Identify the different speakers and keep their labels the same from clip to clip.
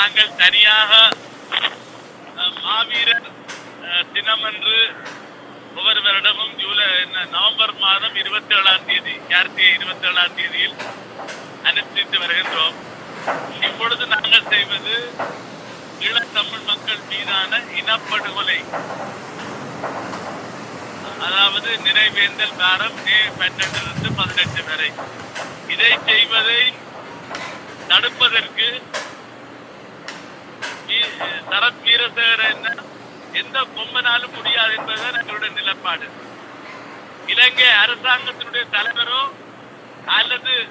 Speaker 1: நாங்கள் தனியாக மாவீரர் அஹ், தினம் என்று ஒவ்வொரு வருடமும் ஜூலை நவம்பர் மாதம் இருபத்தி ஏழாம் தேதி கார்த்திகை இருபத்தி ஏழாம் தேதியில் அனுஷ்டித்து வருகின்றோம். இப்பொழுது நாங்கள் செய்வது ஈழத்தமிழ் மக்கள் மீதான இனப்படுகொலை. அதாவது நினைவேந்தல் வாரம் மே பன்னெண்டிலிருந்து பதினெட்டு வரை. இதை செய்வதை தடுப்பதற்கு சரத் வீரசேகர என்ன? எந்த பொம்மனாலும் முடியாது என்பதுதான் எங்களுடைய நிலப்பாடு. இலங்கை அரசாங்கத்தினுடைய தலைவரோ அல்லது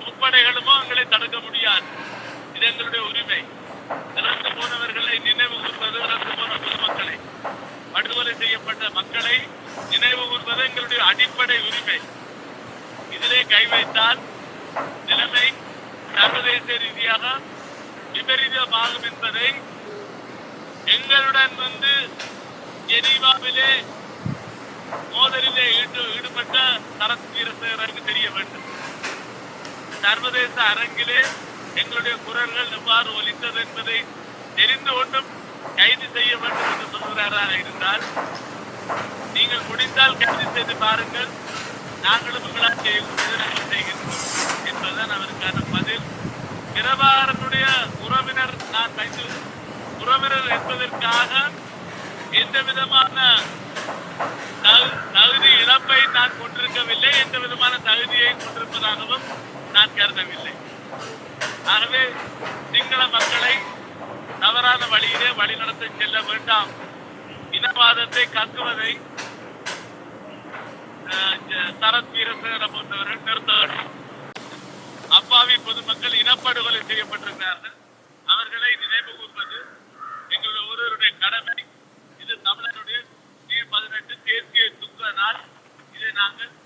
Speaker 1: முப்படைகளுமோ எங்களை தடுக்க முடியாது. இது எங்களுடைய உரிமை. இறந்து போனவர்களை நினைவு கூர்வது இறந்து போன பொதுமக்களை. படுகொலை செய்யப்பட்ட மக்களை நினைவு கூர்வது எங்களுடைய அடிப்படை உரிமை. இதிலே கை வைத்தால் நிலைமை சர்வதேச ரீதியாக விபரீதமாகும் என்பதை எங்களுடன் வந்து ஜெனீவாவிலே மோதலிலே ஈடுபட்ட சரத் வீரசேகருக்கு தெரிய வேண்டும். சர்வதேச அரங்கிலே எங்களுடைய குரல்கள் எவ்வாறு ஒலித்தது என்பதை தெரிந்து கொண்டும் கைது செய்ய வேண்டும் என்று சொல்கிறாராக இருந்தால் நீங்கள் முடிந்தால் கைது செய்து பாருங்கள். நாங்களும் உங்களால் செய்யக்கூடியதை செய்கின்றோம் என்பதுதான் அவருக்கான பதில் பிரபாகரனுடைய உறவினர் நான் வைத்து உறவினர் என்பதற்காக எந்த விதமான தகுதி இழப்பை நான் கொண்டிருக்கவில்லை. எந்த விதமான தகுதியை கொண்டிருப்பதாகவும் நான் கருதவில்லை. ஆகவே சிங்கள மக்களை தவறான வழியிலே வழிநடத்த செல்ல வேண்டாம். இனவாதத்தை கக்குவதை அஹ், சரத் வீரசேகர போன்றவர்கள் நிறுத்த வேண்டும் அப்பாவி பொதுமக்கள் இனப்படுகொலை செய்யப்பட்டிருக்கிறார்கள். manga.